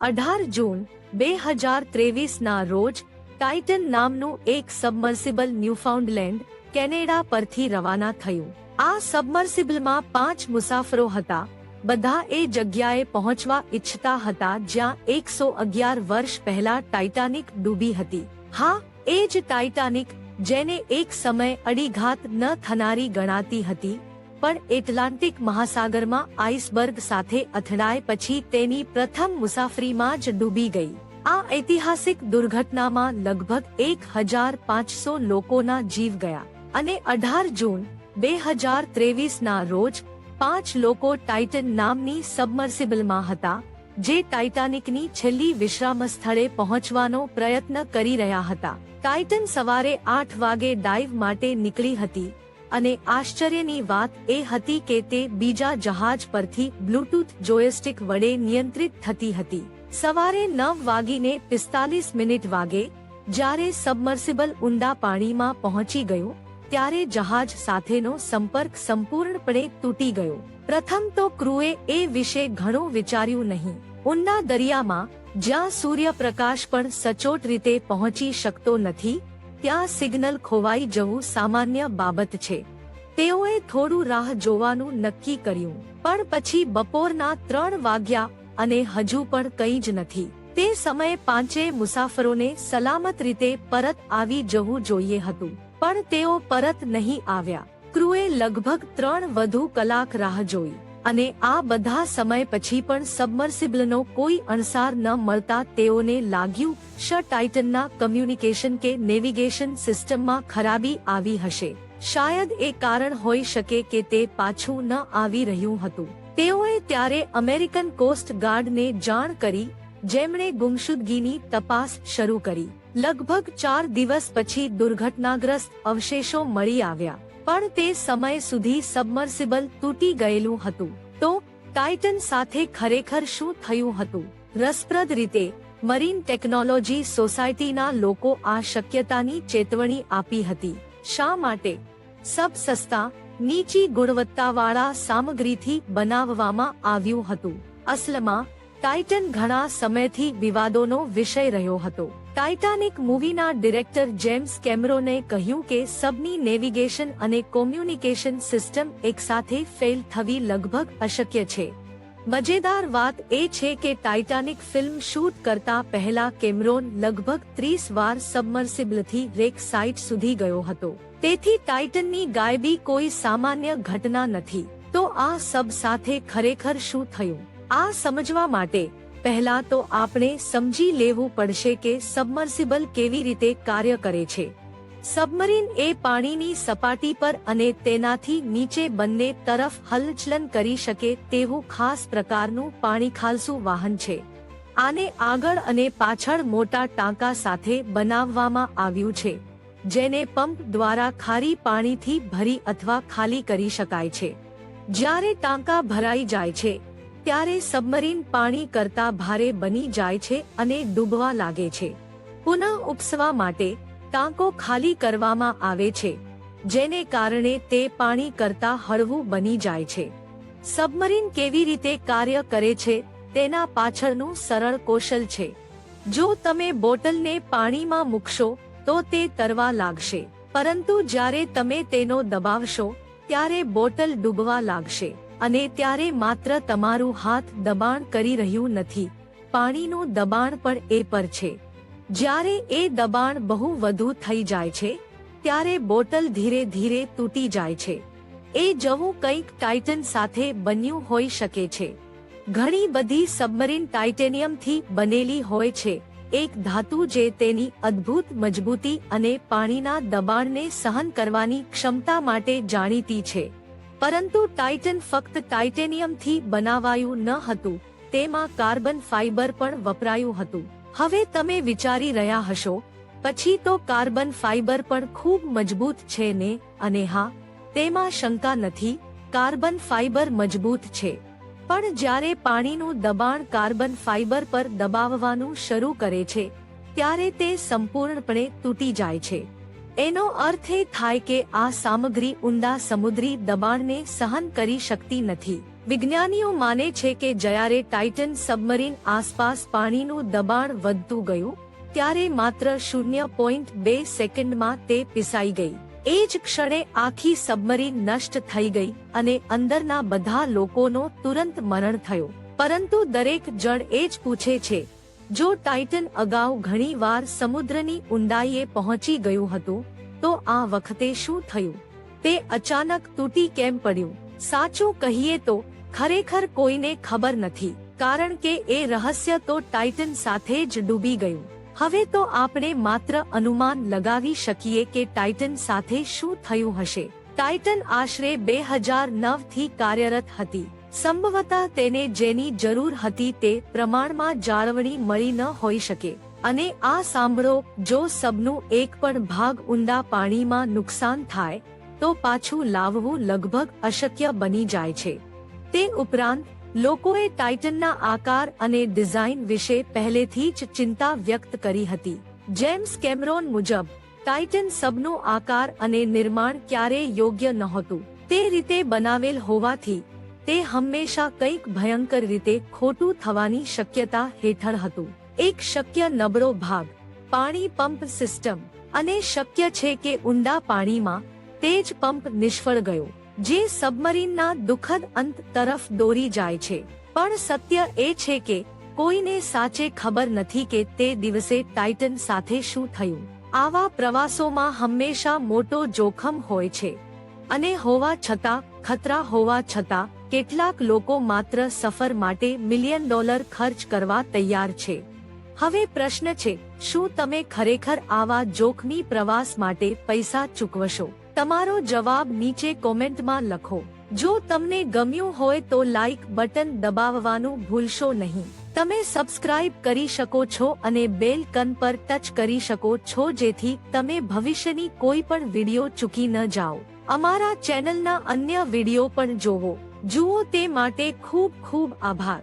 અઢાર જૂન, બે હજાર ત્રેવીસના રોજ ટાઇટન નામનું એક સબમર્સિબલ ન્યૂફાઉન્ડલેન્ડ કેનેડા પરથી રવાના થયું. આ સબમર્સિબલમાં પાંચ મુસાફરો હતા. બધા એ જગ્યાએ પહોંચવા ઈચ્છતા હતા જ્યાં એકસો અગિયાર વર્ષ પહેલા ટાઇટાનિક ડૂબી હતી. હા, એ જ ટાઇટાનિક જેને એક સમય અડીઘાત ન થનારી ગણાતી હતી. પણ એટલાન્ટિક મહાસાગરમાં આઈસબર્ગ સાથે અથડાય પછી તેની પ્રથમ મુસાફરીમાં જ ડૂબી ગઈ. આ ઐતિહાસિક દુર્ઘટનામાં લગભગ એક હજાર પાંચસો લોકોના જીવ ગયા અને અઢાર જૂન, બે હજાર ત્રેવીસના રોજ પાંચ લોકો ટાઇટન નામની સબમર્સિબલમાં હતા, જે ટાઇટાનિકની છેલ્લી વિશ્રામ સ્થળે પહોંચવાનો પ્રયત્ન કરી રહ્યા હતા. ટાઇટન સવારે આઠ વાગે ડાઇવ માટે નીકળી હતી અને આશ્ચર્યની વાત એ હતી કે તે બીજા જહાજ પરથી બ્લૂટૂથ જોયસ્ટિક વડે નિયંત્રિત થતી હતી. સવારે નવ વાગીને પિસ્તાલીસ મિનિટ વાગે, જ્યારે સબમર્સિબલ ઊંડા પાણીમાં પહોંચી ગયું, ત્યારે જહાજ સાથેનો સંપર્ક સંપૂર્ણપણે તૂટી ગયો. પ્રથમ તો ક્રૂએ એ વિશે ઘણું વિચાર્યું નહીં. ઊંડા દરિયામાં, જ્યાં સૂર્યપ્રકાશ પણ સચોટ રીતે પહોંચી શકતો નથી ત્યાં સિગ્નલ ખોવાઈ જવું સામાન્ય બાબત છે. તેઓએ થોડું રાહ જોવાનું નક્કી કર્યું, પણ પછી બપોરના ત્રણ વાગ્યા અને હજુ પણ કંઈ જ નથી. તે સમયે પાંચે મુસાફરોને સલામત રીતે પરત આવી જવું જોઈએ હતું, પણ તેઓ પરત નહીં આવ્યા. ક્રૂએ લગભગ ત્રણ વધુ કલાક રાહ જોઈ. અને આ બધા સમય પછી પણ સબમર્સિબલનો કોઈ અણસાર ન મળતા તેઓને લાગ્યું, શ ટાઇટનના કમ્યુનિકેશન કે નેવિગેશન સિસ્ટમમાં ખરાબી આવી હશે. શાયદ એ કારણ હોઈ શકે કે તે પાછું ન આવી રહ્યું હતું. તેઓએ ત્યારે અમેરિકન કોસ્ટ ગાર્ડને જાણ કરી, જેમણે ગુમશુદગીની તપાસ શરૂ કરી. લગભગ ચાર દિવસ પછી દુર્ઘટનાગ્રસ્ત અવશેષો મળી આવ્યા. પણ તે સમય સુધી સબમર્સિબલ તૂટી ગયેલું હતું. તો, ટાઇટન સાથે ખરેખર શું થયું હતું? રસપ્રદ રીતે, મરીન ટેકનોલોજી સોસાયટીના લોકો આ શક્યતાની ચેતવણી આપી હતી. શા માટે? સબ સસ્તા નીચી ગુણવત્તાવાળા સામગ્રીથી બનાવવામાં આવ્યું હતું. અસલમાં ટાઇટન ઘણા સમયથી વિવાદોનો વિષય રહ્યો હતો. ટાઇટાનિક મૂવીના ડિરેક્ટર જેમ્સ કેમરોને કહ્યું કે સબની નેવિગેશન અને કોમ્યુનિકેશન સિસ્ટમ એકસાથે ફેલ થવી લગભગ અશક્ય છે. મજેદાર વાત એ છે કે ટાઇટાનિક ફિલ્મ શૂટ કરતા પહેલા કેમરોન લગભગ ત્રીસ વાર સબમર્સિબલથી રેક સાઇટ સુધી ગયો હતો. તેથી ટાઇટનની ગાયબી કોઈ સામાન્ય ઘટના નથી. તો આ સબ સાથે ખરેખર શું થયું? આ સમજવા માટે પહેલા તો આપણે સમજી લેવું પડશે કે સબમર્સિબલ કેવી રીતે કાર્ય કરે છે. સબમરીન એ પાણીની સપાટી પર અને તેનાથી નીચે બંને તરફ હલચલન કરી શકે તેવું ખાસ પ્રકારનું પાણી ખાલસું વાહન છે. આને આગળ અને પાછળ મોટા ટાંકા સાથે બનાવવામાં આવ્યું છે, જેને પંપ દ્વારા ખારી પાણીથી ભરી અથવા ખાલી કરી શકાય છે. જ્યારે ટાંકા ભરાઈ જાય છે ત્યારે સબમરીન પાણી કરતા ભારે બની જાય છે અને ડૂબવા લાગે છે. પુનઃ ઉપસવા માટે ટાંકો ખાલી કરવામાં આવે છે, જેને કારણે તે પાણી કરતા હળવું બની જાય છે. સબમરીન કેવી રીતે કાર્ય કરે છે, તેના પાછળનું સરળ કૌશલ છે. જો તમે બોટલને પાણીમાં મૂકશો, તો તે તરવા લાગશે. પરંતુ જ્યારે તમે તેનો દબાવશો, ત્યારે બોટલ ડૂબવા લાગશે. અને ત્યારે માત્ર તમારું હાથ દબાણ કરી રહ્યું નથી. પાણીનું દબાણ પણ એ પર છે. જ્યારે એ દબાણ બહુ વધુ થઈ જાય છે, ત્યારે બોટલ ધીરે ધીરે તૂટી જાય છે. એ જવું કંઈક ટાઇટન સાથે બન્યું હોઈ શકે છે. ઘણી બધી સબમરીન ટાઇટેનિયમથી બનેલી હોય છે. એક ધાતુ જે તેની અદ્ભુત મજબૂતી અને પાણીના દબાણને સહન કરવાની ક્ષમતા માટે જાણીતી છે. પરંતુ ટાઇટન ફક્ત ટાઇટેનિયમથી બનાવાયું ન હતું, તેમાં કાર્બન ફાઇબર પણ વપરાયું હતું. હવે તમે વિચારી રહ્યા હશો, પછી તો કાર્બન ફાઇબર પણ ખૂબ મજબૂત છે ને, અને હા, તેમાં શંકા નથી, કાર્બન ફાઇબર મજબૂત છે. પણ જ્યારે પાણીનું દબાણ કાર્બન ફાઇબર પર દબાવવાનું શરૂ કરે છે, ત્યારે તે સંપૂર્ણપણે તૂટી જાય છે. એનો અર્થ એ થાય કે આ સામગ્રી ઊંડા સમુદ્રી દબાણને સહન કરી શકતી નથી. વિજ્ઞાનીઓ માને છે કે જ્યારે ટાઇટન સબમરીન આસપાસ પાણીનું દબાણ વધતું ગયું, ત્યારે માત્ર શૂન્ય પોઈન્ટ બે સેકન્ડમાં તે પીસાઈ ગઈ. એ જ ક્ષણે આખી સબમરીન નષ્ટ થઈ ગઈ અને અંદરના બધા લોકોનો તુરંત મરણ થયું. પરંતુ દરેક જણ એ જ પૂછે છે જો ટાઇટન અગાઉ ઘણીવાર સમુદ્રની ઊંડાઈએ પહોંચી ગયું હતું, તો આ વખતે શું થયું? તે અચાનક તૂટી કેમ પડ્યું? સાચું કહીએ તો, ખરેખર કોઈને ખબર નથી, કારણ કે એ રહસ્ય તો ટાઇટન સાથે જ ડૂબી ગયું. હવે તો આપણે માત્ર અનુમાન લગાવી શકીએ કે ટાઇટન સાથે શું થયું હશે. ટાઇટન આશરે બે હજાર નવથી કાર્યરત હતી. સંભવતઃ તેને જેની જરૂર હતી તે પ્રમાણમાં જાળવણી મળી ન હોઈ શકે. અને આ સાંભળો, જો સબનું એક પણ ભાગ ઊંડા પાણીમાં નુકસાન થાય, તો પાછું લાવવું લગભગ અશક્ય બની જાય છે. તે ઉપરાંત, લોકોએ ટાઇટનના આકાર અને ડિઝાઇન વિશે પહેલેથી જ ચિંતા વ્યક્ત કરી હતી. જેમ્સ કેમરોન મુજબ, ટાઇટન સબનો આકાર અને નિર્માણ ક્યારેય યોગ્ય નહોતું. તે રીતે બનાવેલ હોવાથી તે હંમેશા કંઈક ભયંકર રીતે ખોટું થવાની શક્યતા હેઠળ હતું. એક શક્ય નબળો ભાગ, પાણી પંપ સિસ્ટમ, અને શક્ય છે કે ઊંડા પાણીમાં તે જ પંપ નિષ્ફળ ગયો, જે સબમરીનના દુઃખદ અંત તરફ દોરી જાય છે. પણ સત્ય એ છે કે કોઈને સાચે ખબર નથી કે તે દિવસે ટાઇટન સાથે શું થયું. આવા પ્રવાસોમાં હંમેશા મોટો જોખમ હોય છે. અને હોવા છતાં, ખતરા હોવા છતાં કેટલાક લોકો માત્ર સફર માટે મિલિયન ડોલર ખર્ચ કરવા તૈયાર છે. હવે પ્રશ્ન છે, શું તમે ખરેખર આવા જોખમી પ્રવાસ માટે પૈસા ચૂકવશો? તમારો જવાબ નીચે કોમેન્ટમાં લખો. જો તમને ગમ્યું હોય તો લાઈક બટન દબાવવાનું ભૂલશો નહીં. તમે સબસ્ક્રાઇબ કરી શકો છો અને બેલ કન પર ટચ કરી શકો છો જેથી તમે ભવિષ્યની કોઈ પણ વીડિયો ચૂકી ન જાઓ. અમારા ચેનલના અન્ય વીડિયો પણ જોવો. જુઓ તે માટે ખૂબ ખૂબ આભાર.